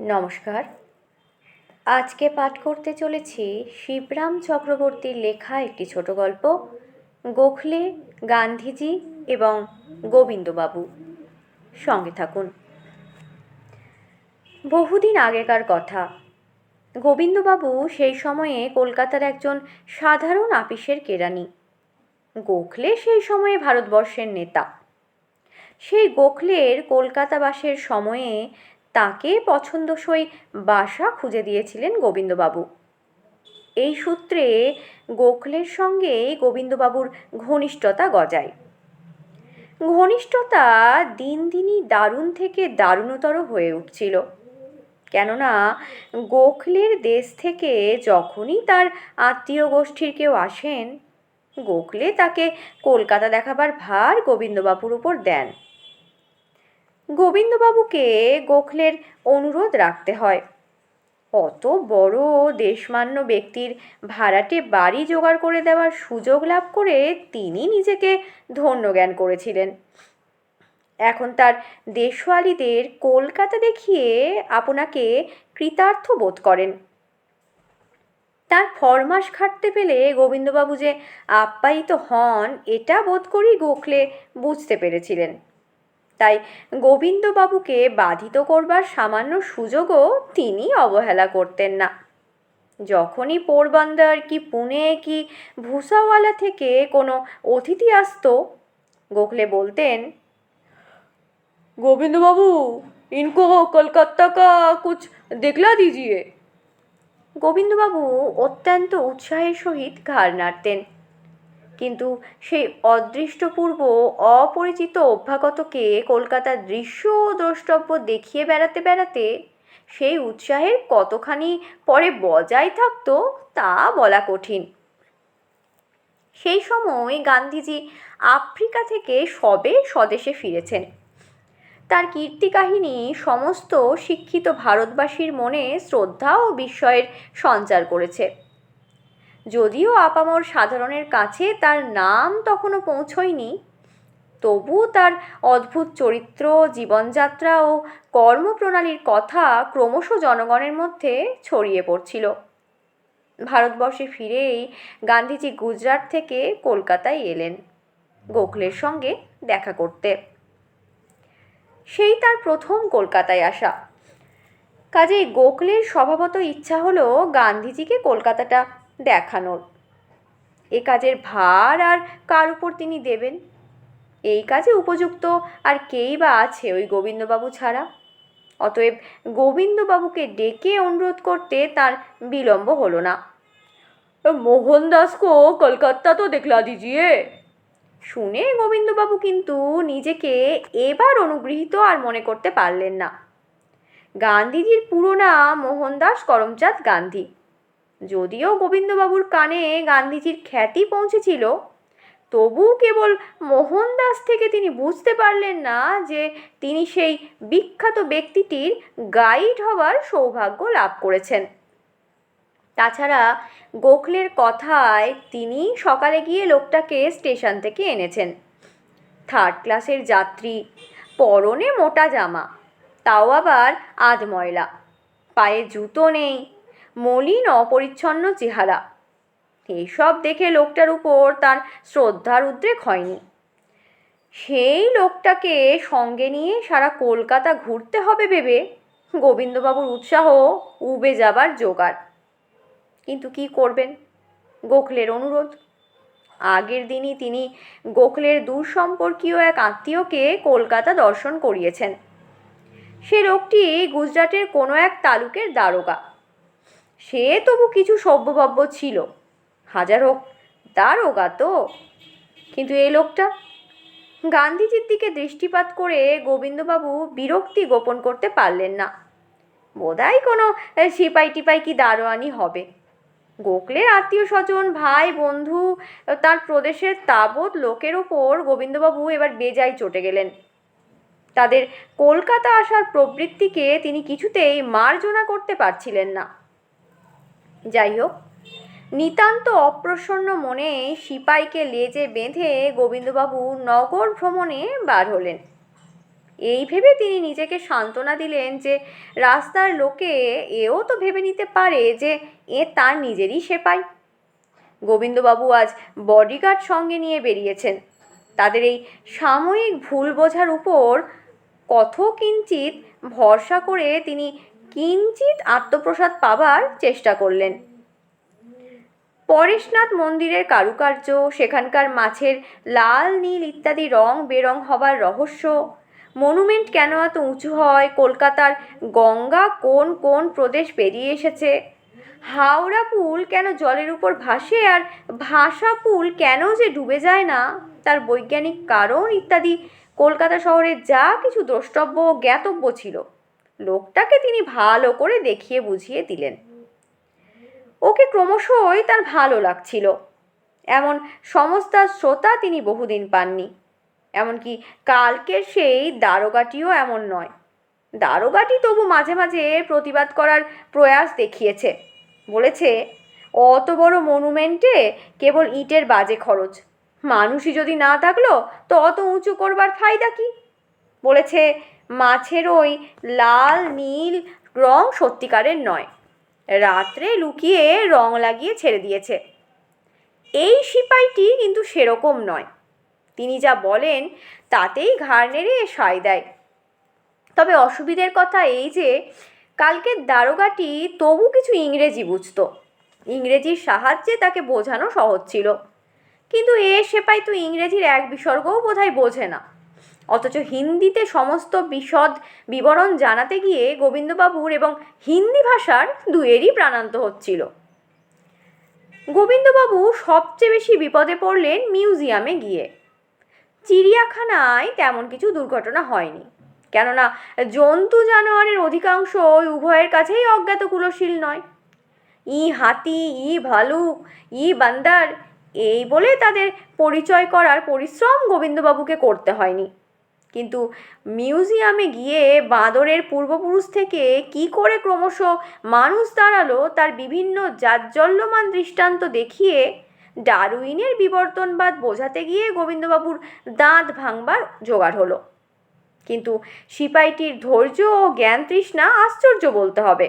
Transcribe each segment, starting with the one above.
নমস্কার। আজকে পাঠ করতে চলেছি শিবরাম চক্রবর্তীর লেখা একটি ছোট গল্প, গোখলে, গান্ধীজি এবং গোবিন্দবাবু। সঙ্গে থাকুন। বহুদিন আগেকার কথা। গোবিন্দবাবু সেই সময়ে কলকাতার একজন সাধারণ আপিসের কেরানি। গোখলে সেই সময়ে ভারতবর্ষের নেতা। সেই গোখলের কলকাতাবাসের সময়ে তাকে পছন্দসই বাসা খুঁজে দিয়েছিলেন গোবিন্দবাবু। এই সূত্রে গোখলের সঙ্গে গোবিন্দবাবুর ঘনিষ্ঠতা গজায়। ঘনিষ্ঠতা দিন দিনই দারুণ থেকে দারুণতর হয়ে উঠছিল। কেননা গোখলের দেশ থেকে যখনই তার আত্মীয় গোষ্ঠীর কেউ আসেন, গোখলে তাকে কলকাতা দেখাবার ভার গোবিন্দবাবুর উপর দেন। গোবিন্দবাবুকে গোখলের অনুরোধ রাখতে হয়। অত বড় দেশমান্য ব্যক্তির ভাড়াটে বাড়ি জোগাড় করে দেওয়ার সুযোগ লাভ করে তিনি নিজেকে ধন্য জ্ঞান করেছিলেন। এখন তার দেশওয়ালিদের কলকাতা দেখিয়ে আপনাকে কৃতার্থ বোধ করেন। তার ফরমাস খাটতে পেলে গোবিন্দবাবু যে আপ্যায়িত হন, এটা বোধ করি গোখলে বুঝতে পেরেছিলেন। তাই গোবিন্দবাবুকে বাধিত করবার সামান্য সুযোগও তিনি অবহেলা করতেন না। যখনই পোরবন্দর কি পুনে কি ভুসাওয়ালা থেকে কোনো অতিথি আসত গোখলে বলতেন গোবিন্দবাবু ইনকো কলকাতা কা কুছ দেখলা দিজিয়ে। গোবিন্দবাবু অত্যন্ত উৎসাহের সহিত ঘাড় নাড়তেন। কিন্তু সেই অদৃষ্টপূর্ব, অপরিচিত অভ্যাগতকে কলকাতার দৃশ্য ও দ্রষ্টব্য দেখিয়ে বেড়াতে বেড়াতে সেই উৎসাহের কতখানি পরে বজায় থাকতো তা বলা কঠিন। সেই সময় গান্ধীজি আফ্রিকা থেকে সবে স্বদেশে ফিরেছেন। তার কীর্তি কাহিনী সমস্ত শিক্ষিত ভারতবাসীর মনে শ্রদ্ধা ও বিস্ময়ের সঞ্চার করেছে। যদিও আপামর সাধারণের কাছে তার নাম তখনও পৌঁছয়নি, তবু তার অদ্ভুত চরিত্র, জীবনযাত্রা ও কর্মপ্রণালীর কথা ক্রমশ জনগণের মধ্যে ছড়িয়ে পড়ছিল। ভারতবর্ষে ফিরেই গান্ধীজি গুজরাট থেকে কলকাতায় এলেন, গোখলের সঙ্গে দেখা করতে। সেই তার প্রথম কলকাতায় আসা। কাজেই গোখলের স্বভাবত ইচ্ছা হলো গান্ধীজিকে কলকাতাটা দেখানোর। এ কাজের ভার আর কার উপর তিনি দেবেন? এই কাজে উপযুক্ত আর কেই বা আছে ওই গোবিন্দবাবু ছাড়া? অতএব গোবিন্দবাবুকে ডেকে অনুরোধ করতে তার বিলম্ব হলো না। মোহনদাসকো কলকাতা তো দেখলা দিজিয়ে। শুনে গোবিন্দবাবু কিন্তু নিজেকে এবার অনুগৃহীত আর মনে করতে পারলেন না। গান্ধীজির পুরো নাম মোহনদাস করমচাঁদ গান্ধী। যদিও গোবিন্দবাবুর কানে গান্ধীজির খ্যাতি পৌঁছেছিল তবু কেবল মোহনদাস থেকে তিনি বুঝতে পারলেন না যে তিনি সেই বিখ্যাত ব্যক্তিটির গাইড হবার সৌভাগ্য লাভ করেছেন। তাছাড়া গোখলের কথায় তিনি সকালে গিয়ে লোকটাকে স্টেশন থেকে এনেছেন। থার্ড ক্লাসের যাত্রী, পরনে মোটা জামা, তাও আবার আধ ময়লা পায়ে জুতো নেই মলিন অপরিচ্ছন্ন চেহারা। এইসব দেখে লোকটার উপর তার শ্রদ্ধার উদ্রেক হয়নি। সেই লোকটাকে সঙ্গে নিয়ে সারা কলকাতা ঘুরতে হবে ভেবে গোবিন্দবাবুর উৎসাহ উবে যাবার জোগাড়। কিন্তু কি করবেন? গোখলের অনুরোধ। আগের দিনই তিনি গোখলের দূর সম্পর্কীয় এক আত্মীয়কে কলকাতা দর্শন করিয়েছেন। সে লোকটি গুজরাটের কোনো এক তালুকের দারোগা। সে তবু কিছু সভ্যভব্য ছিল। হাজার হোক দারোগা তো কিন্তু এই লোকটা? গান্ধীজির দিকে দৃষ্টিপাত করে গোবিন্দবাবু বিরক্তি গোপন করতে পারলেন না। বোধহয় কোনো সিপাই টিপাই কি দারোয়ানি হবে। গোখলের আত্মীয় স্বজন ভাই, বন্ধু, তার প্রদেশের তাবৎ লোকের ওপর গোবিন্দবাবু এবার বেজায় চটে গেলেন। তাদের কলকাতা আসার প্রবৃত্তিকে তিনি কিছুতেই মার্জনা করতে পারছিলেন না। যাই হোক নিতান্ত অপ্রসন্ন মনে সিপাইকে লেজে বেঁধে গোবিন্দবাবু নগর ভ্রমণে বার হলেন। এই ভেবে তিনি নিজেকে সান্ত্বনা দিলেন যে রাস্তার লোকে এও তো ভেবে নিতে পারে যে এ তার নিজেরই সেপাই। গোবিন্দবাবু আজ বডিগার্ড সঙ্গে নিয়ে বেরিয়েছেন। তাদের এই সাময়িক ভুল বোঝার উপর কত কিঞ্চিত ভরসা করে তিনি কিঞ্চিত আত্মপ্রসাদ পাবার চেষ্টা করলেন। পরেশনাথ মন্দিরের কারুকার্য, সেখানকার মাছের লাল, নীল ইত্যাদি রং বেরং হবার রহস্য, মনুমেন্ট কেন এত উঁচু হয়, কলকাতার গঙ্গা কোন কোন প্রদেশ বেরিয়ে এসেছে, হাওড়া পুল কেন জলের উপর ভাসে আর ভাসা পুল কেন যে ডুবে যায় না, তার বৈজ্ঞানিক কারণ ইত্যাদি কলকাতা শহরে যা কিছু দ্রষ্টব্য জ্ঞাতব্য ছিল। লোকটাকে তিনি ভালো করে দেখিয়ে বুঝিয়ে দিলেন। ওকে ক্রমশই তার ভালো লাগছিল। এমন সমস্ত শ্রোতা তিনি বহুদিন পাননি। এমনকি কালকের সেই দারোগাটিও এমন নয়। দারোগাটি তবু মাঝে মাঝে প্রতিবাদ করার প্রয়াস দেখিয়েছে। বলেছে, অত বড় মনুমেন্টে কেবল ইটের বাজে খরচ। মানুষই যদি না থাকল তো অত উঁচু করবার ফায়দা কি? বলেছে মাছের ওই লাল, নীল রং সত্যিকারের নয়। রাত্রে লুকিয়ে রং লাগিয়ে ছেড়ে দিয়েছে। এই সিপাইটি কিন্তু সেরকম নয়। তিনি যা বলেন, তাতেই ঘাড় নেড়ে সায় দেয়। তবে অসুবিধের কথা এই যে কালকের দারোগাটি তবু কিছু ইংরেজি বুঝত। ইংরেজির সাহায্যে তাকে বোঝানো সহজ ছিল। কিন্তু এ সেপাই তো ইংরেজির এক বিসর্গও বোধহয় বোঝে না। অথচ হিন্দিতে সমস্ত বিশদ বিবরণ জানাতে গিয়ে গোবিন্দবাবুর এবং হিন্দি ভাষার দুয়েরই প্রাণান্ত হচ্ছিল। গোবিন্দবাবু সবচেয়ে বেশি বিপদে পড়লেন মিউজিয়ামে গিয়ে। চিড়িয়াখানায় তেমন কিছু দুর্ঘটনা হয়নি। কেননা জন্তু জানোয়ারের অধিকাংশ ওই উভয়ের কাছেই অজ্ঞাত কুলশীল নয়। ই হাতি, ই ভালুক, ই বান্দার, এই বলে তাদের পরিচয় করার পরিশ্রম গোবিন্দবাবুকে করতে হয়নি। কিন্তু মিউজিয়ামে গিয়ে বাঁদরের পূর্বপুরুষ থেকে কি করে ক্রমশ মানুষ দাঁড়াল তার বিভিন্ন জাজ্জল্যমান দৃষ্টান্ত দেখিয়ে ডারউইনের বিবর্তনবাদ বোঝাতে গিয়ে গোবিন্দবাবুর দাঁত ভাঙবার জোগাড় হলো। কিন্তু সিপাইটির ধৈর্য ও জ্ঞান তৃষ্ণা আশ্চর্য বলতে হবে।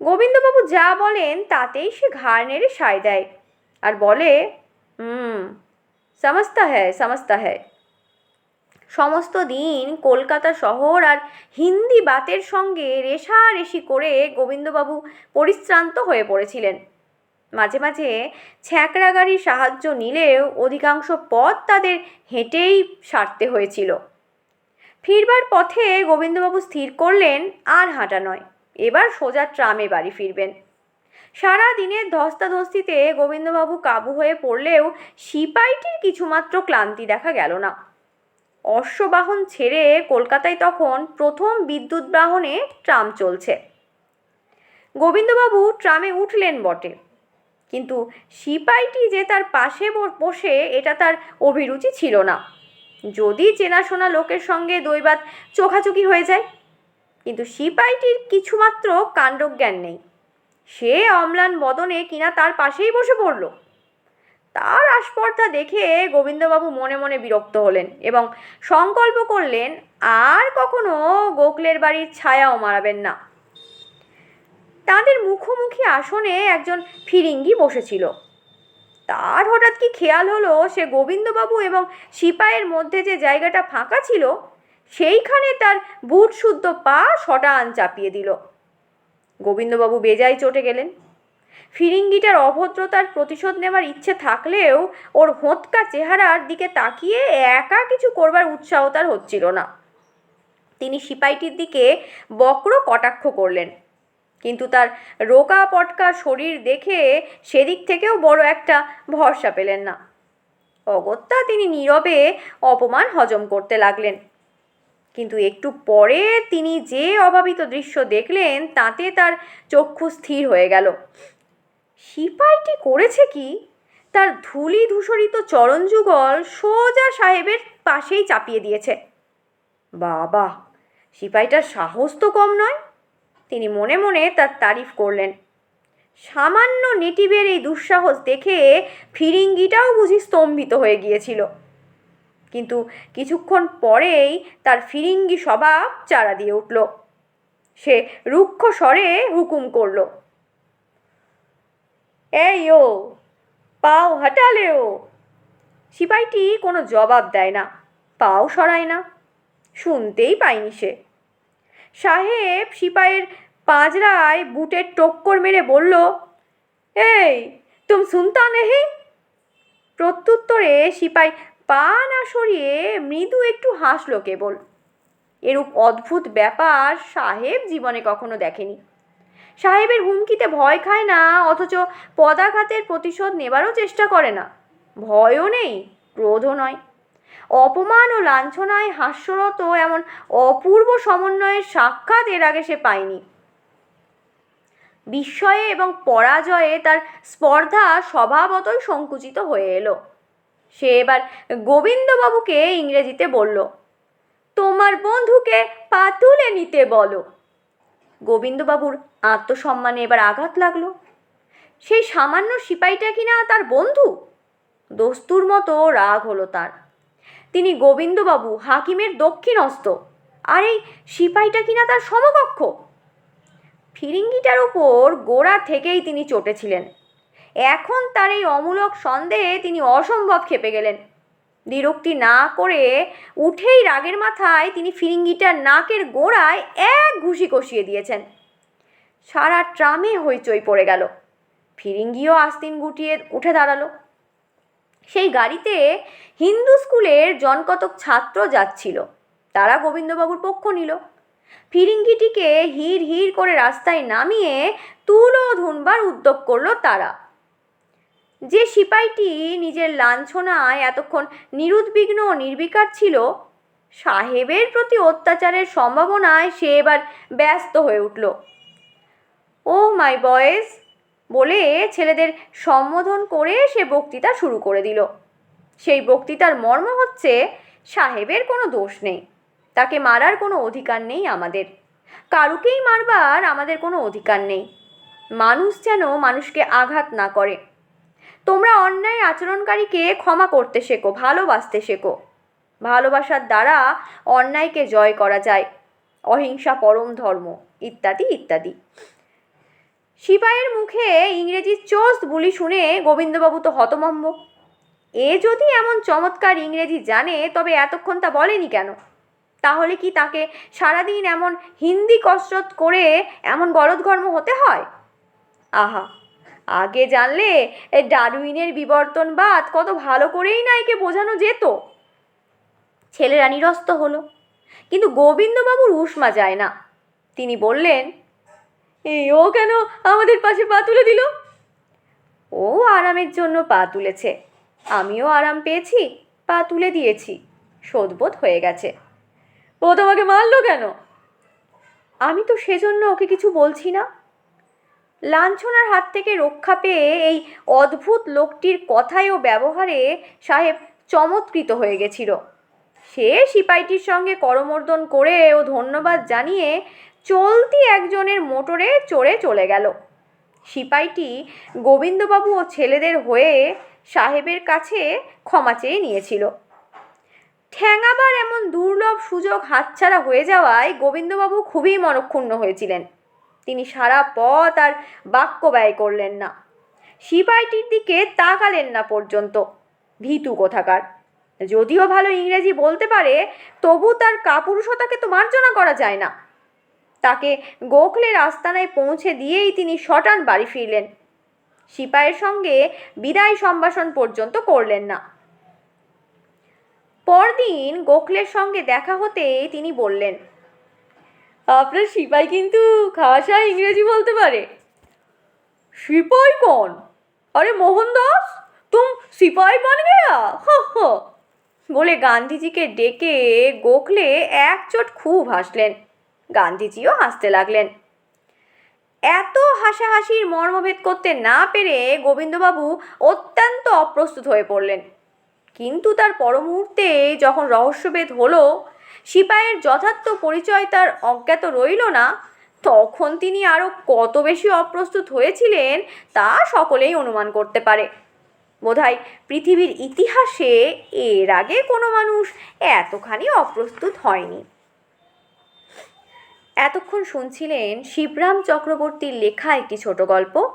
গোবিন্দবাবু যা বলেন তাতেই সে ঘাড় নেড়ে সায় দেয় আর বলে হুম সমস্তা হ্যায় সমস্তা হ্যায়। সমস্ত দিন কলকাতা শহর আর হিন্দি বাতের সঙ্গে রেশারেশি করে গোবিন্দবাবু পরিশ্রান্ত হয়ে পড়েছিলেন। মাঝে মাঝে ছ্যাঁকড়া গাড়ির সাহায্য নিলেও অধিকাংশ পথ তাদের হেঁটেই সারতে হয়েছিল। ফিরবার পথে গোবিন্দবাবু স্থির করলেন, আর হাঁটা নয়। এবার সোজা ট্রামে বাড়ি ফিরবেন। সারা দিনের ধস্তাধস্তিতে গোবিন্দবাবু কাবু হয়ে পড়লেও সিপাইটির কিছুমাত্র ক্লান্তি দেখা গেল না। অশ্ববাহন ছেড়ে কলকাতায় তখন প্রথম বিদ্যুৎ বাহনে ট্রাম চলছে। গোবিন্দবাবু ট্রামে উঠলেন বটে। কিন্তু সিপাইটি যে তার পাশে বসে এটা তার অভিরুচি ছিল না। যদি চেনাশোনা লোকের সঙ্গে দৈবাত চোখাচোখি হয়ে যায়। কিন্তু সিপাইটির কিছুমাত্র কাণ্ডজ্ঞান নেই। সে অম্লান বদনে কিনা তার পাশেই বসে পড়ল। তার আস্পর্ধা দেখে গোবিন্দবাবু মনে মনে বিরক্ত হলেন এবং সংকল্প করলেন, আর কখনো গোখলের বাড়ির ছায়াও মারাবেন না। তাদের মুখোমুখি আসনে একজন ফিরিঙ্গি বসেছিল। তার হঠাৎ কি খেয়াল হলো সে গোবিন্দবাবু এবং সিপাইয়ের মধ্যে যে জায়গাটা ফাঁকা ছিল, সেইখানে তার বুট শুদ্ধ পা শটান চাপিয়ে দিল। গোবিন্দবাবু বেজায় চটে গেলেন। ফিরিঙ্গিটার অভদ্রতার প্রতিশোধ নেওয়ার ইচ্ছে থাকলেও ওর হোঁতকা চেহারার দিকে তাকিয়ে একা কিছু করবার উৎসাহ তার হচ্ছিল না। তিনি সিপাইটির দিকে বক্র কটাক্ষ করলেন। কিন্তু তার রোকা পটকা শরীর দেখে সেদিক থেকেও বড় একটা ভরসা পেলেন না। অগত্যা তিনি নীরবে অপমান হজম করতে লাগলেন। কিন্তু একটু পরে তিনি যে অভাবিত দৃশ্য দেখলেন, তাতে তার চক্ষু স্থির হয়ে গেল। সিপাইটি করেছে কি? তার ধূলি ধূসরিত চরণযুগল সোজা সাহেবের পাশেই চাপিয়ে দিয়েছে। বাবা, সিপাইটার সাহস তো কম নয়। তিনি মনে মনে তার তারিফ করলেন। সামান্য নেটিভের এই দুঃসাহস দেখে ফিরিঙ্গিটাও বুঝি স্তম্ভিত হয়ে গিয়েছিল। কিন্তু কিছুক্ষণ পরেই তার ফিরিঙ্গি স্বভাব চারা দিয়ে উঠল। সে রুক্ষ স্বরে হুকুম করল এই ও, পাও হাঁটালে ও। সিপাইটি কোনো জবাব দেয় না, পাও সরায় না, শুনতেই পায়নি সে। সাহেব সিপাইয়ের পাঁজরায় বুটের টক্কর মেরে বলল, এই, তুম শুনতা নেহি? প্রত্যুত্তরে সিপাই পা না সরিয়ে মৃদু একটু হাসলো কেবল। এরূপ অদ্ভুত ব্যাপার সাহেব জীবনে কখনো দেখেনি। সাহেবের হুমকিতে ভয় খায় না, অথচ পদাঘাতের প্রতিশোধ নেবারও চেষ্টা করে না। ভয়ও নেই, ক্রোধও নয়। অপমান ও লাঞ্ছনায় হাস্যরত এমন অপূর্ব সমন্বয়ের সাক্ষাৎ এর আগে সে পায়নি। বিস্ময়ে এবং পরাজয়ে তার স্পর্ধা স্বভাবতই সংকুচিত হয়ে এলো। সে এবার গোবিন্দবাবুকে ইংরেজিতে বলল, তোমার বন্ধুকে পা তুলে নিতে বলো। গোবিন্দবাবুর আত্মসম্মানে এবার আঘাত লাগল। সেই সামান্য সিপাইটা কিনা তার বন্ধু? দস্তুর মতো রাগ হলো তার। তিনি গোবিন্দবাবু হাকিমের দক্ষিণহস্ত আর এই সিপাইটা কিনা তার সমকক্ষ? ফিরিঙ্গিটার উপর গোড়া থেকেই তিনি চটেছিলেন। এখন তার এই অমূলক সন্দেহে তিনি অসম্ভব খেপে গেলেন। বিরক্তি না করে উঠেই রাগের মাথায় তিনি ফিরিঙ্গিটার নাকের গোড়ায় এক ঘুষি কষিয়ে দিয়েছেন। সারা ট্রামে হইচই পড়ে গেল। ফিরিঙ্গিও আস্তিন গুটিয়ে উঠে দাঁড়াল। সেই গাড়িতে হিন্দু স্কুলের জনকতক ছাত্র যাচ্ছিল। তারা গোবিন্দবাবুর পক্ষ নিল। ফিরিঙ্গিটিকে হির হির করে রাস্তায় নামিয়ে তুলো ধুনবার উদ্যোগ করল তারা। যে সিপাইটি নিজের লাঞ্ছনায় এতক্ষণ নিরুদ্বিগ্ন ও নির্বিকার ছিল, সাহেবের প্রতি অত্যাচারের সম্ভাবনায় সে এবার ব্যস্ত হয়ে উঠল। ও মাই বয়েজ, বলে ছেলেদের সম্বোধন করে সে বক্তৃতা শুরু করে দিল। সেই বক্তৃতার মর্ম হচ্ছে, সাহেবের কোনো দোষ নেই। তাকে মারার কোনো অধিকার নেই আমাদের। কারুকেই মারবার আমাদের কোনো অধিকার নেই। মানুষ যেন মানুষকে আঘাত না করে। তোমরা অন্যায় আচরণকারীকে ক্ষমা করতে শেখো, ভালোবাসতে শেখো। ভালোবাসার দ্বারা অন্যায়কে জয় করা যায়। অহিংসা পরম ধর্ম, ইত্যাদি ইত্যাদি। সিপাইয়ের মুখে ইংরেজি চোস্ত বুলি শুনে গোবিন্দবাবু তো হতমম্ব এ যদি এমন চমৎকার ইংরেজি জানে, তবে এতক্ষণ তা বলেনি কেন? তাহলে কি তাকে সারাদিন এমন হিন্দি কসরত করে এমন গলদঘর্ম হতে হয়? আহা! আগে জানলে ডারউইনের বিবর্তনবাদ কত ভালো করেই না একে বোঝানো যেত। ছেলেরা নিরস্ত হলো, কিন্তু গোবিন্দবাবুর উষ্মা যায় না। তিনি বললেন এই ও কেন আমাদের পাশে পা তুলে দিল? ও আরামের জন্য পা তুলেছে। আমিও আরাম পেয়েছি, পা তুলে দিয়েছি। শোধবোধ হয়ে গেছে। ও তোমাকে মারলো কেন? আমি তো সেজন্য ওকে কিছু বলছি না। লাঞ্ছনার হাত থেকে রক্ষা পেয়ে এই অদ্ভুত লোকটির কথায় ও ব্যবহারে সাহেব চমৎকৃত হয়ে গেছিল। সে সিপাইটির সঙ্গে করমর্দন করে ও ধন্যবাদ জানিয়ে চলতি একজনের মোটরে চড়ে চলে গেল। সিপাইটি গোবিন্দবাবু ও ছেলেদের হয়ে সাহেবের কাছে ক্ষমা চেয়ে নিয়েছিল। ঠ্যাঙাবার এমন দুর্লভ সুযোগ হাতছাড়া হয়ে যাওয়ায় গোবিন্দবাবু খুবই মনক্ষুণ্ণ হয়েছিলেন। তিনি সারা পথ আর বাক্য ব্যয় করলেন না। সিপাইটির দিকে তাকালেন না পর্যন্ত। ভীতু কোথাকার? যদিও ভালো ইংরেজি বলতে পারে, তবু তার কাপুরুষতাকে তো মার্জনা করা যায় না। তাকে গোখলের আস্তানায় পৌঁছে দিয়েই তিনি শটান বাড়ি ফিরলেন। সিপাইয়ের সঙ্গে বিদায় সম্ভাষণ পর্যন্ত করলেন না। পরদিন গোখলের সঙ্গে দেখা হতে তিনি বললেন আপনার সিপাই কিন্তু খাসা ইংরেজি বলতে পারে। সিপাই কন? আরে মোহনদাস তুম সিপাই বন গেয়া? বলে গান্ধীজিকে ডেকে গোখলে একচোট খুব হাসলেন। গান্ধীজিও হাসতে লাগলেন। এত হাসাহাসির মর্মভেদ করতে না পেরে গোবিন্দবাবু অত্যন্ত অপ্রস্তুত হয়ে পড়লেন। কিন্তু তার পরমুহূর্তে যখন রহস্যভেদ হলো সিপাইয়ের যথার্থ পরিচয় তার অজ্ঞাত রইল না। তখন তিনি আরও কত বেশি অপ্রস্তুত হয়েছিলেন, তা সকলেই অনুমান করতে পারে। বোধহয় পৃথিবীর ইতিহাসে এর আগে কোনো মানুষ এতখানি অপ্রস্তুত হয়নি। এতক্ষণ শুনছিলেন শিবরাম চক্রবর্তীর লেখা একটি ছোট গল্প,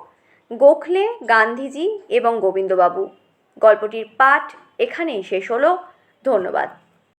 গোখলে, গান্ধীজি এবং গোবিন্দবাবু। গল্পটির পাঠ এখানেই শেষ হলো। ধন্যবাদ।